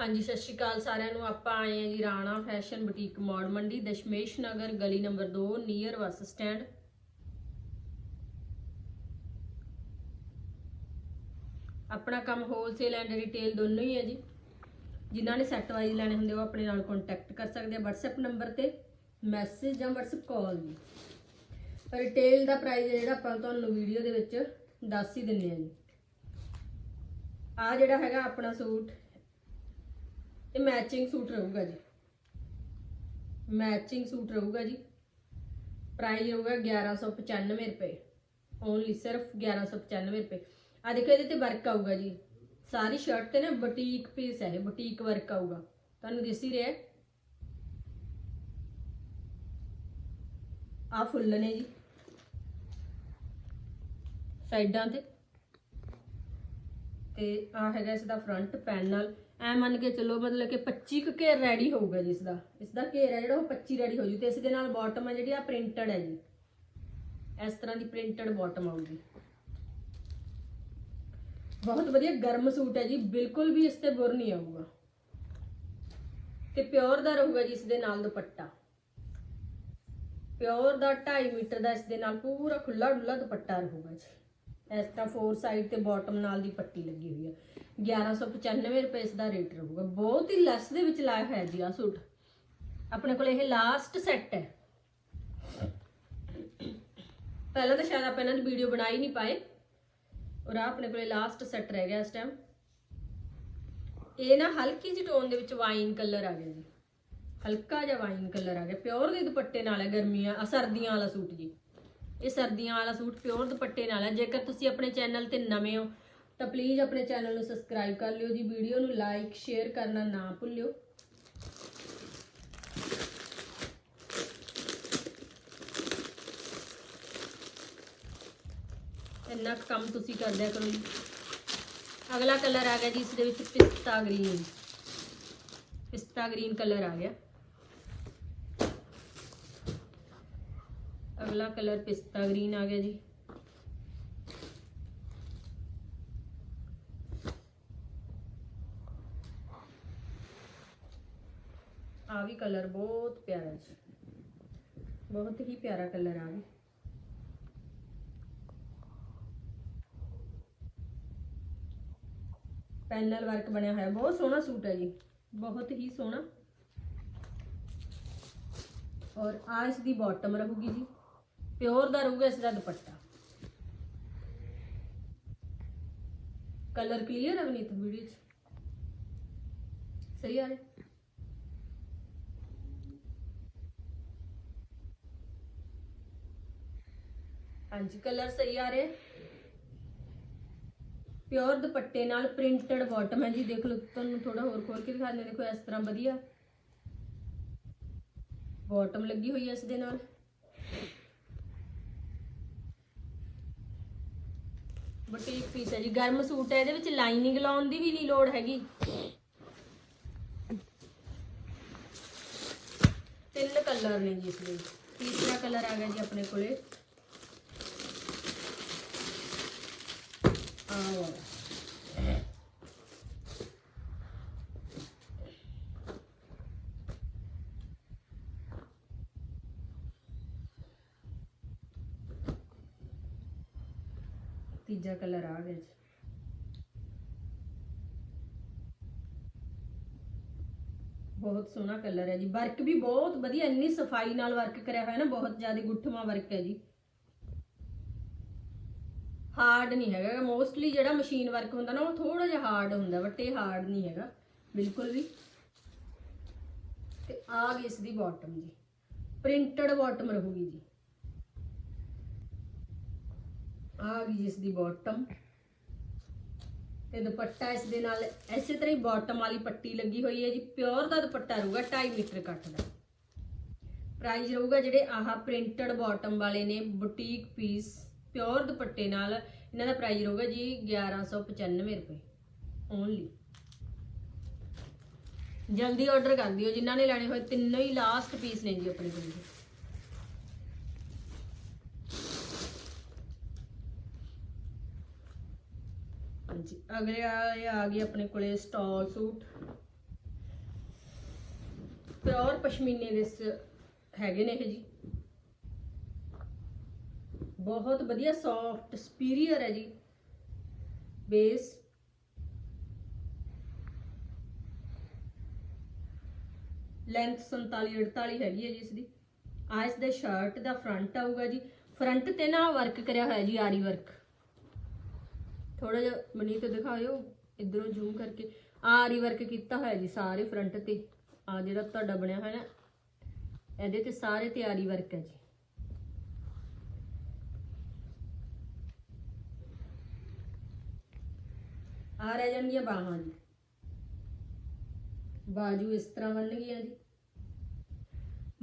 ਹਾਂਜੀ, ਸਤਿ ਸ਼੍ਰੀ ਅਕਾਲ ਸਾਰਿਆਂ ਨੂੰ। ਆਪਾਂ ਆਏ ਹਾਂ ਜੀ ਰਾਣਾ ਫੈਸ਼ਨ ਬੁਟੀਕ ਮੌੜ ਮੰਡੀ, ਦਸ਼ਮੇਸ਼ ਨਗਰ, ਗਲੀ ਨੰਬਰ 2 ਨੀਅਰ ਬੱਸ ਸਟੈਂਡ। ਆਪਣਾ ਕੰਮ ਹੋਲਸੇਲ ਐਂਡ ਰਿਟੇਲ ਦੋਨੋਂ ਹੀ ਹੈ ਜੀ। ਜਿਨ੍ਹਾਂ ਨੇ ਸੈੱਟ ਵਾਈਜ਼ ਲੈਣੇ ਹੁੰਦੇ ਉਹ ਆਪਣੇ ਨਾਲ ਕੰਟੈਕਟ ਕਰ ਸਕਦੇ ਆ WhatsApp ਨੰਬਰ ਤੇ ਮੈਸੇਜ ਜਾਂ WhatsApp ਕਾਲ ਜੀ। ਰਿਟੇਲ ਦਾ ਪ੍ਰਾਈਸ ਜਿਹੜਾ ਆਪਾਂ ਤੁਹਾਨੂੰ ਵੀਡੀਓ ਦੇ ਵਿੱਚ ਦੱਸ ਹੀ ਦਿੰਨੇ ਆ ਜੀ। ਆ ਜਿਹੜਾ ਹੈਗਾ ਆਪਣਾ ਸੂਟ ਇਹ ਮੈਚਿੰਗ ਸੂਟ ਰਹੂਗਾ ਜੀ। ਮੈਚਿੰਗ ਸੂਟ ਰਹੂਗਾ ਜੀ। ਪ੍ਰਾਈਸ ਰਹੂਗਾ 1195 ਰੁਪਏ। ਓਨਲੀ ਸਿਰਫ 1195 ਰੁਪਏ। ਆ ਦੇਖੋ ਇਹਦੇ ਤੇ ਵਰਕ ਆਊਗਾ ਜੀ। ਸਾਰੀ ਸ਼ਰਟ ਤੇ ਨਾ ਬੁਟੀਕ ਪੀਸ ਹੈ ਬੁਟੀਕ ਵਰਕ ਆਊਗਾ। ਤੁਹਾਨੂੰ ਦਿਸ ਹੀ ਰਿਹਾ ਆ ਫੁੱਲ ਨੇ ਜੀ। ਸਾਈਡਾਂ ਤੇ। ਤੇ ਆ ਹੈਗਾ ਇਸ ਦਾ ਫਰੰਟ ਪੈਨਲ ਐ ਮੰਨ ਕੇ ਚੱਲੋ ਮਤਲਬ ਕਿ 25 ਕੁ ਘੇਰ ਰੈਡੀ ਹੋਊਗਾ ਜੀ ਇਸ ਦਾ ਇਸ ਦਾ ਘੇਰ ਹੈ ਜਿਹੜਾ ਉਹ 25 ਰੈਡੀ ਹੋ ਜੂ ਤੇ ਇਸ ਦੇ ਨਾਲ ਬਾਟਮ ਹੈ ਜਿਹੜੀ ਆ ਪ੍ਰਿੰਟਡ ਹੈ ਜੀ। ਇਸ ਤਰ੍ਹਾਂ ਦੀ ਪ੍ਰਿੰਟਡ ਬਾਟਮ ਆਊਗੀ। ਬਹੁਤ ਵਧੀਆ ਗਰਮ ਸੂਟ ਹੈ ਜੀ, ਬਿਲਕੁਲ ਵੀ ਇਸ ਤੇ ਬੁਰ ਨਹੀਂ ਆਊਗਾ। ਤੇ ਪਿਓਰ ਦਾ ਰਹੂਗਾ ਜੀ ਇਸ ਦੇ ਨਾਲ ਦੁਪੱਟਾ। ਪਿਓਰ ਦਾ 2.5 ਮੀਟਰ ਦਾ ਇਸ ਦੇ ਨਾਲ ਪੂਰਾ ਖੁੱਲਾ ਡੁੱਲਾ ਦੁਪੱਟਾ ਰਹੂਗਾ ਜੀ। ਇਸ ਤਰ੍ਹਾਂ ਫੋਰ ਸਾਈਡ ਤੇ ਬਾਟਮ ਨਾਲ ਦੀ ਪੱਟੀ ਲੱਗੀ ਹੋਈ ਹੈ 1195 ਰੁਪਏ ਇਸ ਦਾ ਰੇਟ ਰਹੂਗਾ। ਬਹੁਤ ਹੀ ਲੈਸ ਦੇ ਵਿੱਚ ਲਾਇਆ ਹੋਇਆ ਜੀ ਆ ਸੂਟ। ਆਪਣੇ ਕੋਲ ਇਹ ਲਾਸਟ ਸੈੱਟ ਹੈ। ਪਹਿਲਾਂ ਤਾਂ ਸ਼ਾਇਦ ਆਪਾਂ ਇਹਨਾਂ ਦੀ ਵੀਡੀਓ ਬਣਾਈ ਨਹੀਂ ਪਾਏ। ਔਰ ਆ ਆਪਣੇ ਕੋਲੇ ਲਾਸਟ ਸੈੱਟ ਰਹਿ ਗਿਆ ਇਸ ਟਾਈਮ ਇਹ ਨਾ ਹਲਕੀ ਜਿਹੀ ਟੋਨ ਦੇ ਵਿੱਚ ਵਾਈਨ ਕਲਰ ਆ ਗਿਆ ਜੀ। ਹਲਕਾ ਜਿਹਾ ਵਾਈਨ ਕਲਰ ਆ ਗਿਆ। ਪਿਓਰ ਦੇ ਦੁਪੱਟੇ ਨਾਲ ਹੈ ਗਰਮੀਆਂ ਆ ਸਰਦੀਆਂ ਵਾਲਾ ਸੂਟ ਜੀ। ਇਹ ਸਰਦੀਆਂ ਵਾਲਾ ਸੂਟ ਪਿਓਰ ਦੁਪੱਟੇ ਨਾਲ ਹੈ ਜੇਕਰ ਤੁਸੀਂ ਆਪਣੇ ਚੈਨਲ ਤੇ ਨਵੇਂ ਹੋ, ਤਾਂ ਪਲੀਜ਼ ਆਪਣੇ ਚੈਨਲ ਨੂੰ ਸਬਸਕ੍ਰਾਈਬ ਕਰ ਲਿਓ ਜੀ। ਵੀਡੀਓ ਨੂੰ ਲਾਈਕ ਸ਼ੇਅਰ ਕਰਨਾ ਨਾ ਭੁੱਲਿਓ। ਇੰਨਾ ਕੰਮ ਤੁਸੀਂ ਕਰਦਿਆ ਕਰੋ ਜੀ। ਅਗਲਾ ਕਲਰ ਆ ਗਿਆ ਜੀ, ਇਸ ਦੇ ਵਿੱਚ ਪਿਸਤਾ ਗ੍ਰੀਨ ਪਿਸਤਾ ਗ੍ਰੀਨ ਕਲਰ ਆ ਗਿਆ। ਅਗਲਾ ਕਲਰ ਪਿਸਤਾ ਗ੍ਰੀਨ ਆ ਗਿਆ ਜੀ। ਆ ਵੀ ਕਲਰ ਬਹੁਤ ਪਿਆਰਾ ਜੀ। ਬਹੁਤ ਹੀ ਪਿਆਰਾ ਕਲਰ ਆ ਵੀ। ਪੈਨਲ ਵਰਕ ਬਣਿਆ ਹੋਇਆ, ਬਹੁਤ ਸੋਹਣਾ ਸੂਟ ਹੈ ਜੀ। ਬਹੁਤ ਹੀ ਸੋਹਣਾ। ਔਰ ਆ ਇਸ ਦੀ ਬਾਟਮ ਰਹੂਗੀ ਜੀ। ਪਿਓਰ ਦਾ ਰਹੂਗਾ ਇਸ ਦਾ ਦੁਪੱਟਾ। ਕਲਰ ਕਲੀਅਰ ਹੈ ਬਨੀਤ ਵੀਡੀਓ 'ਚ? ਸਹੀ ਆ ਰਿਹਾ ਹਾਂਜੀ ਕਲਰ ਸਹੀ ਆ ਰਿਹਾ। ਪਿਓਰ ਦੁਪੱਟੇ ਨਾਲ ਪ੍ਰਿੰਟਡ ਬਾਟਮ ਹੈ ਜੀ, ਦੇਖ ਲਓ, ਤੁਹਾਨੂੰ ਥੋੜਾ ਹੋਰ ਖੋਲ ਕੇ ਦਿਖਾਉਂਦੇ ਦੇਖੋ, ਇਸ ਤਰ੍ਹਾਂ ਵਧੀਆ। ਬਾਟਮ ਲੱਗੀ ਹੋਈ ਹੈ ਇਸ ਦੇ ਨਾਲ। ਬੁਟੀਕ ਪੀਸ ਹੈ ਜੀ। ਗਰਮ ਸੂਟ ਹੈ, ਇਹਦੇ ਵਿੱਚ ਲਾਈਨਿੰਗ ਲਾਉਣ ਦੀ ਵੀ ਨਹੀਂ ਲੋੜ ਹੈਗੀ। ਤਿੰਨ ਕਲਰ ਨੇ ਜੀ ਇਸ ਲਈ ਤੀਸਰਾ ਕਲਰ ਆ ਗਿਆ ਜੀ ਆਪਣੇ ਕੋਲੇ। ਆਹ ਤੀਜਾ ਕਲਰ ਆ ਗਿਆ ਜੀ। ਬਹੁਤ ਸੋਹਣਾ ਕਲਰ ਹੈ ਜੀ। ਵਰਕ ਵੀ ਬਹੁਤ ਵਧੀਆ, ਇੰਨੀ ਸਫ਼ਾਈ ਨਾਲ ਵਰਕ ਕਰਿਆ ਹੋਇਆ ਨਾ, ਬਹੁਤ ਜ਼ਿਆਦਾ ਗੁੱਠਵਾਂ ਵਰਕ ਹੈ ਜੀ। ਹਾਰਡ ਨਹੀਂ ਹੈਗਾ ਮੋਸਟਲੀ ਜਿਹੜਾ ਮਸ਼ੀਨ ਵਰਕ ਹੁੰਦਾ ਨਾ, ਉਹ ਥੋੜਾ ਜਿਹਾ ਹਾਰਡ ਹੁੰਦਾ ਬਟ ਇਹ ਹਾਰਡ ਨਹੀਂ ਹੈਗਾ। ਬਿਲਕੁਲ ਵੀ। ਤੇ ਆ ਗਈ ਇਸ ਦੀ ਬਾਟਮ ਜੀ। ਪ੍ਰਿੰਟਡ ਬਾਟਮ ਰਹੂਗੀ ਜੀ। ਆ ਗਈ ਇਸ ਦੀ ਬਾਟਮ ਤੇ ਦੁਪੱਟਾ ਇਸ ਦੇ ਨਾਲ ਐਸੇ ਤਰ੍ਹਾਂ ਹੀ ਬਾਟਮ ਵਾਲੀ ਪੱਟੀ ਲੱਗੀ ਹੋਈ ਹੈ ਜੀ। ਪਿਓਰ ਦਾ ਦੁਪੱਟਾ ਰਹੂਗਾ 2.5 ਮੀਟਰ ਕੱਟ ਦਾ। ਪ੍ਰਾਈਸ ਰਹੂਗਾ ਜਿਹੜੇ ਆਹ ਪ੍ਰਿੰਟਡ ਬਾਟਮ ਵਾਲੇ ਨੇ ਬੁਟੀਕ ਪੀਸ ਪਿਓਰ ਦੁਪੱਟੇ ਨਾਲ। ਇਹਨਾਂ ਦਾ ਪ੍ਰਾਈਸ ਰਹੂਗਾ ਜੀ 1195 ਰੁਪਏ ਓਨਲੀ ਜਲਦੀ ਆਰਡਰ ਕਰ ਦਿਓ, ਜਿਨ੍ਹਾਂ ਨੇ ਲੈਣੇ ਹੋਏ, ਤਿੰਨੋਂ ਹੀ ਲਾਸਟ ਪੀਸ ਨੇ ਜੀ ਆਪਣੇ ਕੋਲ। ਹਾਂਜੀ, ਅਗਲੇ ਵਾਲੇ ਆ ਗਏ ਆਪਣੇ ਕੋਲੇ ਸਟਾਲ ਸੂਟ। ਪਿਓਰ ਪਸ਼ਮੀਨੇ ਦੇ ਹੈਗੇ ਨੇ ਇਹ ਜੀ। ਬਹੁਤ ਵਧੀਆ ਸੌਫਟ ਸਪੀਰੀਅਰ ਹੈ ਜੀ। ਬੇਸ। ਲੈਂਥ 47 48 ਹੈਗੀ ਹੈ ਜੀ ਇਸ ਦੀ ਆ ਇਸ ਦੇ ਸ਼ਰਟ ਦਾ ਫਰੰਟ ਆਊਗਾ ਜੀ। ਫਰੰਟ ਤੇ ਨਾ ਵਰਕ ਕਰਿਆ ਹੋਇਆ ਜੀ, ਆਰੀ ਵਰਕ ਥੋੜਾ ਜਿਹਾ ਮਨੀਤ ਦਿਖਾਇਓ, ਇਧਰੋਂ ਜ਼ੂਮ ਕਰਕੇ। ਆਰੀ ਵਰਕ ਕੀਤਾ ਹੋਇਆ ਜੀ ਸਾਰੇ ਫਰੰਟ ਤੇ। ਆ ਜਿਹੜਾ ਤੁਹਾਡਾ ਬਣਿਆ ਹੋਇਆ ਨਾ, ਇਹਦੇ ਤੇ ਸਾਰੇ ਤੇ ਆਰੀ ਵਰਕ ਹੈ ਜੀ। ਆ ਰਹਿ ਜਾਣਗੀਆਂ ਬਾਹਾਂ ਜੀ। ਬਾਜੂ ਇਸ ਤਰ੍ਹਾਂ ਬਣਨਗੀਆਂ ਜੀ।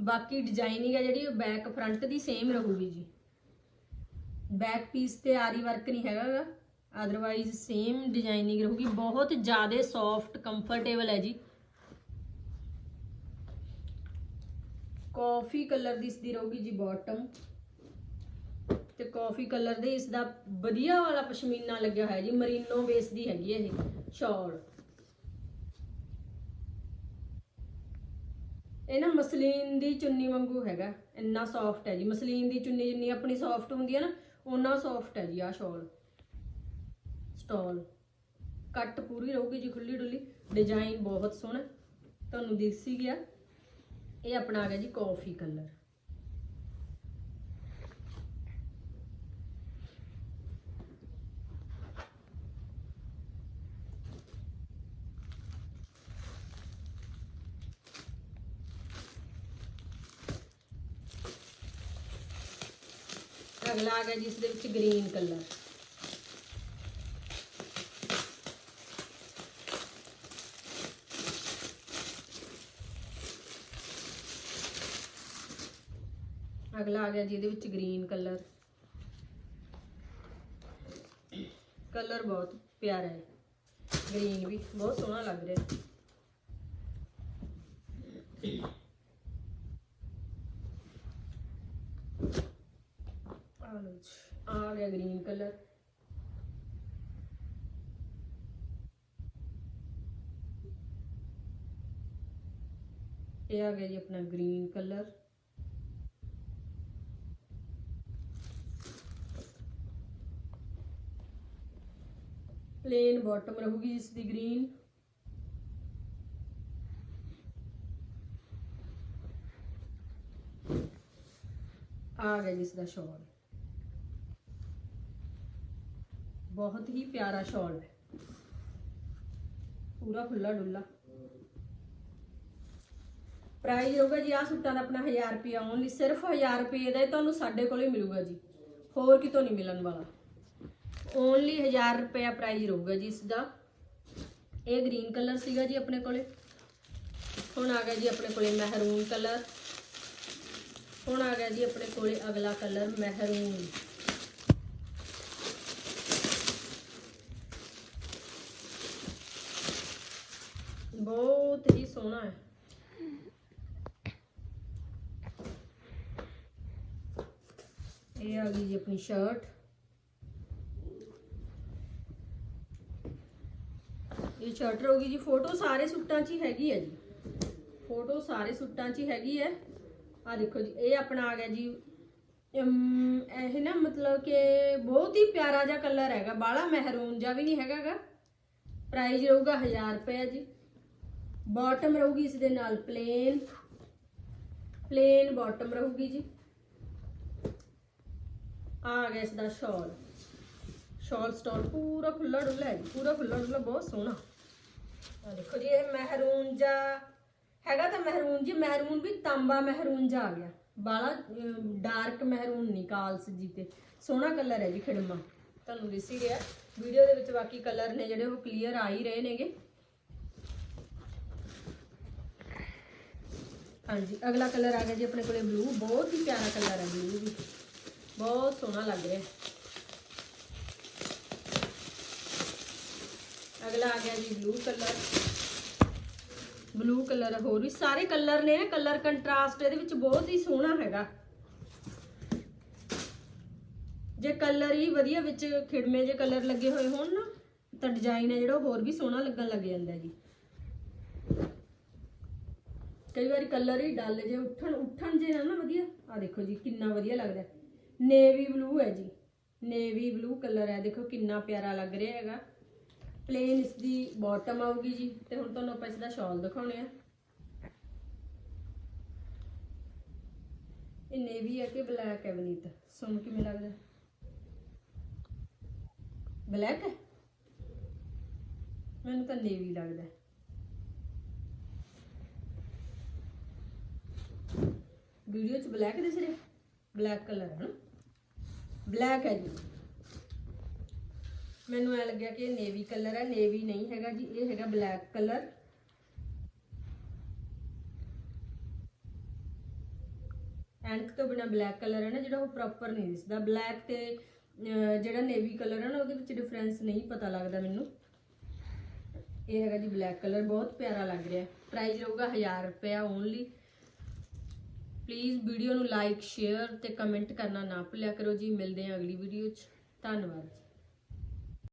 ਬਾਕੀ ਡਿਜ਼ਾਈਨਿੰਗ ਹੈ ਜਿਹੜੀ, ਉਹ ਬੈਕ ਫਰੰਟ ਦੀ ਸੇਮ ਰਹੂਗੀ ਜੀ। ਬੈਕ ਪੀਸ ਤੇ ਆਰੀ ਵਰਕ ਨਹੀਂ ਹੈਗਾਗਾ ਅਦਰਵਾਈਜ਼ ਸੇਮ ਡਿਜ਼ਾਈਨਿੰਗ ਰਹੂਗੀ। ਬਹੁਤ ਜ਼ਿਆਦਾ ਸੌਫਟ ਕੰਫਰਟੇਬਲ ਹੈ ਜੀ। ਕਾਫੀ ਕਲਰ ਦੀ ਇਸ ਦੀ ਰਹੂਗੀ ਜੀ ਬਾਟਮ ਤੇ ਕਾਫੀ ਕਲਰ ਦੇ ਇਸ ਦਾ ਵਧੀਆ ਵਾਲਾ ਪਸ਼ਮੀਨਾ ਲੱਗਿਆ ਹੋਇਆ ਜੀ। ਮਰੀਨੋ ਬੇਸ ਦੀ ਹੈਗੀ ਇਹ ਸ਼ਾਲ ਇਹ ਨਾ ਮਸਲੀਨ ਦੀ ਚੁੰਨੀ ਵਾਂਗੂ ਹੈਗਾ। ਇੰਨਾ ਸੌਫਟ ਹੈ ਜੀ। ਮਸਲੀਨ ਦੀ ਚੁੰਨੀ ਜਿੰਨੀ ਆਪਣੀ ਸੌਫਟ ਹੁੰਦੀ ਹੈ ਨਾ, ਓਨਾ ਸੌਫਟ ਹੈ ਜੀ ਆ ਸ਼ਾਲ ਸਟਾਲ ਕੱਟ ਪੂਰੀ ਰਹੂਗੀ ਜੀ ਖੁੱਲੀ ਡੁੱਲੀ। ਡਿਜ਼ਾਈਨ ਬਹੁਤ ਸੋਹਣਾ। ਤੁਹਾਨੂੰ ਦਿਸ ਸੀ ਗਿਆ। ਇਹ ਆਪਣਾ ਆ ਗਿਆ ਜੀ ਕਾਫੀ ਕਲਰ ਅਗਲਾ ਆ ਗਿਆ ਜੀ ਇਸ ਦੇ ਵਿੱਚ ਗ੍ਰੀਨ ਕਲਰ ਅਗਲਾ ਆ ਗਿਆ ਜੀ ਇਹਦੇ ਵਿੱਚ ਗ੍ਰੀਨ ਕਲਰ ਕਲਰ ਬਹੁਤ ਪਿਆਰਾ ਹੈ। ਗ੍ਰੀਨ ਵੀ ਬਹੁਤ ਸੋਹਣਾ ਲੱਗ ਰਿਹਾ ਆ ਲਓ ਜੀ, ਆ ਗਿਆ ਗ੍ਰੀਨ ਕਲਰ ਇਹ ਆ ਗਿਆ ਜੀ ਆਪਣਾ ਗ੍ਰੀਨ ਕਲਰ ਪਲੇਨ ਬਾਟਮ ਰਹੂਗੀ ਜਿਸ ਦੀ ਗ੍ਰੀਨ। ਆ ਗਿਆ ਜਿਸ ਦਾ ਸ਼ਾਲ। ਬਹੁਤ ਹੀ ਪਿਆਰਾ ਸ਼ਾਲ ਹੈ। ਪੂਰਾ ਖੁੱਲਾ ਡੁੱਲਾ ਪ੍ਰਾਈਸ ਹੋਊਗਾ ਜੀ ਆ ਸੂਟਾਂ ਦਾ ਆਪਣਾ 1000 ਰੁਪਏ ਓਨਲੀ ਸਿਰਫ 1000 ਰੁਪਏ ਦਾ ਤੁਹਾਨੂੰ ਸਾਡੇ ਕੋਲੇ ਮਿਲੂਗਾ ਜੀ। ਹੋਰ ਕਿਤੋਂ ਨਹੀਂ ਮਿਲਣ ਵਾਲਾ। ਓਨਲੀ 1000 ਰੁਪਏ ਪ੍ਰਾਈਸ ਰਹੂਗਾ ਜੀ ਇਸ ਦਾ ਇਹ ਗ੍ਰੀਨ ਕਲਰ ਸੀਗਾ ਜੀ ਆਪਣੇ ਕੋਲੇ। ਹੁਣ ਆ ਗਿਆ ਜੀ ਆਪਣੇ ਕੋਲੇ ਮਹਿਰੂਨ ਕਲਰ ਹੁਣ ਆ ਗਿਆ ਜੀ ਆਪਣੇ ਕੋਲੇ ਅਗਲਾ ਕਲਰ ਮਹਿਰੂਨ ਬਹੁਤ ਹੀ ਸੋਹਣਾ ਹੈ। ਇਹ ਆ ਗਈ ਜੀ ਆਪਣੀ ਸ਼ਰਟ ਸ਼ਰਟ ਰਹੂਗੀ ਜੀ। ਫੋਟੋ ਸਾਰੇ ਸੂਟਾਂ 'ਚ ਹੀ ਹੈਗੀ ਹੈ ਜੀ। ਫੋਟੋ ਸਾਰੇ ਸੂਟਾਂ 'ਚ ਹੀ ਹੈਗੀ ਹੈ। ਆ ਦੇਖੋ ਜੀ ਇਹ ਆਪਣਾ ਆ ਗਿਆ ਜੀ। ਇਹ ਨਾ ਮਤਲਬ ਕਿ ਬਹੁਤ ਹੀ ਪਿਆਰਾ ਜਿਹਾ ਕਲਰ ਹੈਗਾ। ਬਾਲਾ ਮਹਿਰੂਨ ਜਿਹਾ ਵੀ ਨਹੀਂ ਹੈਗਾਗਾ। ਪ੍ਰਾਈਸ ਰਹੂਗਾ 1000 ਰੁਪਏ ਜੀ। ਬਾਟਮ ਰਹੂਗੀ ਇਸ ਦੇ ਨਾਲ ਪਲੇਨ ਪਲੇਨ ਬਾਟਮ ਰਹੂਗੀ ਜੀ। ਆ ਗਿਆ ਇਸ ਦਾ ਸ਼ਾਲ ਸ਼ਾਲ ਸਟਾਲ ਪੂਰਾ ਖੁੱਲਾ ਡੁੱਲਾ ਹੈ ਜੀ, ਪੂਰਾ ਖੁੱਲਾ ਡੁੱਲਾ ਬਹੁਤ ਸੋਹਣਾ। ਆ ਦੇਖੋ ਜੀ, ਇਹ ਮਹਿਰੂਨ ਜਾ ਹੈਗਾ ਤਾਂ ਮਹਿਰੂਨ ਜੀ, ਮਹਿਰੂਨ ਵੀ ਤਾਂਬਾ ਮਹਿਰੂਨ ਜਾ ਆ ਗਿਆ। ਬਾਲਾ ਡਾਰਕ ਮਹਿਰੂਨ ਨਹੀਂ ਕਾਲਸ ਜੀ ਤੇ। ਸੋਹਣਾ ਕਲਰ ਹੈ ਜੀ ਖਿੜਮਾ। ਤੁਹਾਨੂੰ ਦਿਸ ਹੀ ਰਿਹਾ। ਵੀਡੀਓ ਦੇ ਵਿੱਚ ਬਾਕੀ ਕਲਰ ਨੇ ਜਿਹੜੇ ਉਹ ਕਲੀਅਰ ਆ ਹੀ ਰਹੇ ਨੇਗੇ। ਹਾਂਜੀ, ਅਗਲਾ ਕਲਰ ਆ ਗਿਆ ਜੀ ਆਪਣੇ ਕੋਲੇ ਬਲੂ ਬਹੁਤ ਹੀ ਪਿਆਰਾ ਕਲਰ ਹੈ ਬਲੂ ਵੀ ਬਹੁਤ ਸੋਹਣਾ ਲੱਗ ਰਿਹਾ। ਅਗਲਾ ਆ ਗਿਆ ਜੀ ਬਲੂ ਕਲਰ ਬਲੂ ਕਲਰ ਹੋਰ ਵੀ ਸਾਰੇ ਕਲਰ ਨੇ ਕਲਰ ਕੰਟਰਾਸਟ ਇਹਦੇ ਵਿੱਚ ਬਹੁਤ ਹੀ ਸੋਹਣਾ ਹੈਗਾ। ਜੇ ਕਲਰ ਹੀ ਵਧੀਆ ਵਿੱਚ ਖਿੜਮੇ ਜੇ ਕਲਰ ਲੱਗੇ ਹੋਏ ਹੋਣ ਨਾ, ਤਾਂ ਡਿਜ਼ਾਈਨ ਹੈ ਜਿਹੜਾ ਹੋਰ ਵੀ ਸੋਹਣਾ ਲੱਗਣ ਲੱਗ ਜਾਂਦਾ ਜੀ। ਕਈ ਵਾਰੀ ਕਲਰ ਹੀ ਡੱਲ ਜੇ ਉੱਠਣ ਉੱਠਣ ਜੇ ਨਾ ਨਾ ਵਧੀਆ। ਆ ਦੇਖੋ ਜੀ ਕਿੰਨਾ ਵਧੀਆ ਲੱਗਦਾ ਨੇਵੀ ਬਲੂ ਹੈ ਜੀ। ਨੇਵੀ ਬਲੂ ਕਲਰ ਹੈ। ਦੇਖੋ ਕਿੰਨਾ ਪਿਆਰਾ ਲੱਗ ਰਿਹਾ ਹੈਗਾ। ਪਲੇਨ ਇਸ ਦੀ ਬਾਟਮ ਆਊਗੀ ਜੀ। ਤੇ ਹੁਣ ਤੁਹਾਨੂੰ ਆਪਾਂ ਇਸ ਦਾ ਸ਼ਾਲ ਦਿਖਾਉਣੇ ਆ। ਇਹ ਨੇਵੀ ਹੈ ਕਿ ਬਲੈਕ ਹੈ ਬਨੀਤ? ਸੁਣ ਕਿਵੇਂ ਲੱਗਦਾ? ਬਲੈਕ ਹੈ ਮੈਨੂੰ ਤਾਂ ਨੇਵੀ ਲੱਗਦਾ। ਵੀਡੀਓ 'ਚ ਬਲੈਕ ਦਿਸ ਰਿਹਾ? ਬਲੈਕ ਕਲਰ ਹੈ ਨਾ? ਬਲੈਕ ਹੈ ਜੀ। ਮੈਨੂੰ ਐ ਲੱਗਿਆ ਕਿ ਇਹ ਨੇਵੀ ਕਲਰ ਹੈ ਨੇਵੀ ਨਹੀਂ ਹੈਗਾ ਜੀ, ਇਹ ਹੈਗਾ ਬਲੈਕ ਕਲਰ ਐਨਕ ਤੋਂ ਬਿਨਾ ਬਲੈਕ ਕਲਰ ਹੈ ਨਾ, ਜਿਹੜਾ ਉਹ ਪ੍ਰੋਪਰ ਨਹੀਂ ਦਿਸਦਾ। ਬਲੈਕ ਤੇ ਜਿਹੜਾ ਨੇਵੀ ਕਲਰ ਹੈ ਨਾ, ਉਹਦੇ ਵਿੱਚ ਡਿਫਰੈਂਸ ਨਹੀਂ ਪਤਾ ਲੱਗਦਾ ਮੈਨੂੰ। ਇਹ ਹੈਗਾ ਜੀ ਬਲੈਕ ਕਲਰ ਬਹੁਤ ਪਿਆਰਾ ਲੱਗ ਰਿਹਾ। ਪ੍ਰਾਈਸ ਰਹੂਗਾ 1000 ਰੁਪਇਆ ਓਨਲੀ ਪਲੀਜ਼ ਵੀਡੀਓ ਨੂੰ ਲਾਈਕ ਸ਼ੇਅਰ ਤੇ ਕਮੈਂਟ ਕਰਨਾ ਨਾ ਭੁੱਲਿਆ ਕਰੋ ਜੀ। ਮਿਲਦੇ ਹਾਂ ਅਗਲੀ ਵੀਡੀਓ 'ਚ। ਧੰਨਵਾਦ ਜੀ।